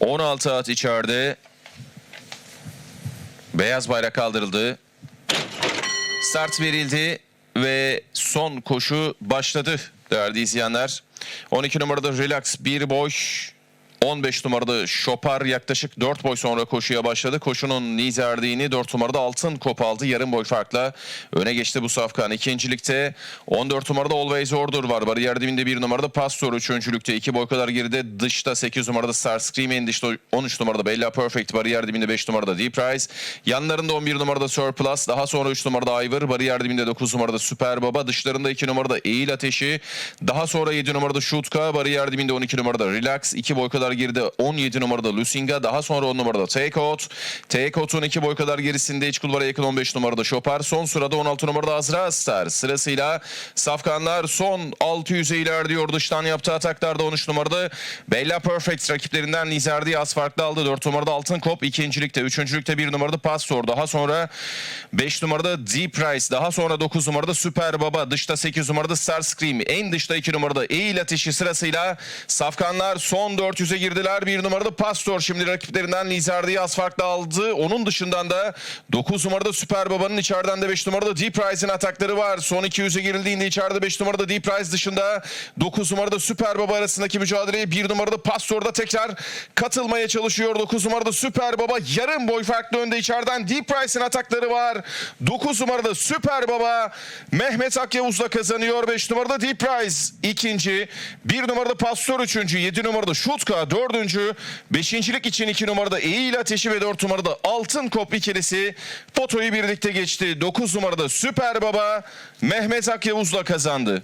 16 at içeride. Beyaz bayrak kaldırıldı. Start verildi ve son koşu başladı değerli izleyenler. 12 numarada Relax bir boş. 15 numarada Şopar yaklaşık 4 boy sonra koşuya başladı. Koşunun liderliğini 4 numarada Altın Kop aldı. Yarım boy farkla öne geçti bu safkan. İkincilikte 14 numarada Always Order var. Bariyer dibinde 1 numarada Pastor. Üçüncülükte 2 boy kadar geride. Dışta 8 numarada Star Scream. En dışta 13 numarada Bella Perfect. Bariyer dibinde 5 numarada Deep Rise. Yanlarında 11 numarada Surplus. Daha sonra 3 numarada Ivor. Bariyer dibinde 9 numarada Süper Baba. Dışlarında 2 numarada Eğil Ateşi. Daha sonra 7 numarada Şutka. Bariyer dibinde 12 numarada Relax. 2 boy kadar geride 17 numarada Lusinga. Daha sonra 10 numarada Take Out. Take Out'un 2 boy kadar gerisinde iç kulvara yakın 15 numarada Şopar. Son sırada 16 numarada Azra Star. Sırasıyla Safkanlar son 600'e ilerliyor. Dıştan yaptığı ataklarda 13 numarada Bella Perfect rakiplerinden Lizardi az farklı aldı. 4 numarada Altın Kop. ikincilikte, üçüncülükte 1 numarada Pastor. Daha sonra 5 numarada Deep Price. Daha sonra 9 numarada Süper Baba. Dışta 8 numarada Star Scream. En dışta 2 numarada Eğil Ateşi sırasıyla Safkanlar son 400'e girdiler. 1 numarada Pastor şimdi rakiplerinden Lizardi'yi az farklı aldı. Onun dışından da 9 numarada Süper Baba'nın içeriden de 5 numarada Deep Rise'in atakları var. Son 200'e girildiğinde içeride 5 numarada Deep Rise dışında 9 numarada Süper Baba arasındaki mücadeleye 1 numarada Pastor'da tekrar katılmaya çalışıyor. 9 numarada Süper Baba yarım boy farklı önde içeriden Deep Rise'in atakları var. 9 numarada Süper Baba Mehmet Akyavuz'la kazanıyor. 5 numarada Deep Rise ikinci. 1 numarada Pastor üçüncü. 7 numarada Şutka dördüncü. Beşincilik için 2 numarada Eğil Ateşi ve 4 numarada Altın Kop ikilisi fotoyu birlikte geçti. 9 numarada Süper Baba Mehmet Akyavuz'la kazandı.